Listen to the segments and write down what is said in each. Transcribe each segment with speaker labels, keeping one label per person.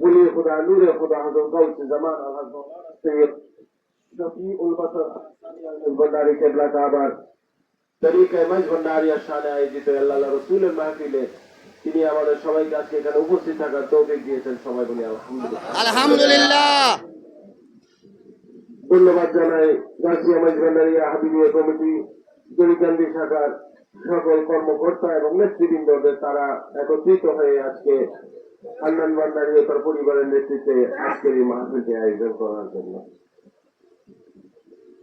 Speaker 1: ওলি খোদা নূরে খোদা হজর গাউস জামান আল কেবলা কাবার তরিকায় আয়োজিত আল্লাহ রসুলের মাহফিলে তিনি আমাদের সবাইকে আজকে এখানে উপস্থিত থাকার তৌফিক দিয়েছেন সবাই বলি আলহামদুলিল্লাহ
Speaker 2: আলহামদুলিল্লাহ
Speaker 1: ধন্যবাদ জানাই গাছিয়া মাইজ ভণ্ডারিয়া হাবিবিয়া কমিটি জলিকান্দি শাখার সকল কর্মকর্তা এবং নেতৃবৃন্দদের তারা একত্রিত হয়ে আজকে হান্নান ভান্ডারি ও তার পরিবারের নেতৃত্বে আজকের এই মাহফিলটি আয়োজন করার জন্য।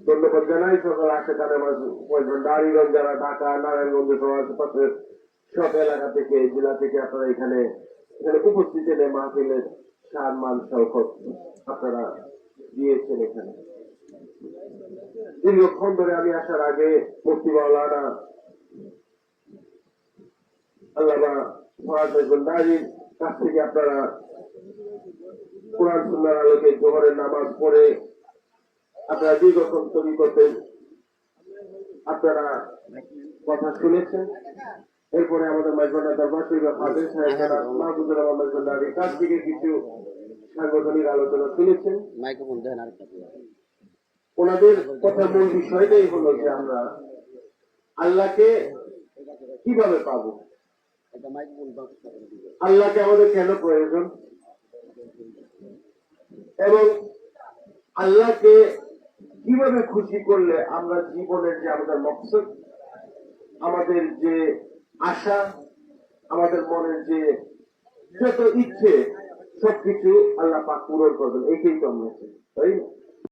Speaker 1: ধন্যবাদ জানাই যারা, ঢাকা, নারায়ণগঞ্জ সব এলাকা থেকে, জেলা থেকে আপনারা এখানে এখানে উপস্থিত মাহফিলের সার, মান আপনারা দিয়েছেন এখানে। দীর্ঘক্ষণ ধরে আমি আসার আগে মুক্তি আল্লামা ফরাজ কাছ থেকে আপনারা কোরআন সুন্নার আলোকে জোহরের নামাজ পড়ে আপনারা দীর্ঘক্ষণ তৈরি করতেন। আপনারা কথা শুনেছেন। এরপরে আমাদের মাইজবান্ডা দরবার শরীফের হাজির সাহেব মাহবুবুর রহমান মাইজবান্ডারির কাছ থেকে কিছু সাংগঠনিক আলোচনা শুনেছেন।
Speaker 2: মাইক্রোফোন দেন আরেকটা
Speaker 1: ওনাদের কথার মূল বিষয়টাই হলো যে আমরা আল্লাহকে কীভাবে পাবো? আল্লাহকে আমাদের কেন প্রয়োজন? এবং আল্লাহকে কীভাবে খুশি করলে আমরা জীবনের যে আমাদের মকসদ, আমাদের যে আশা, আমাদের মনের যে যত ইচ্ছে, সবকিছু আল্লাহ পাক পূরণ করবেন। এইটাই তো আমরা তাই না?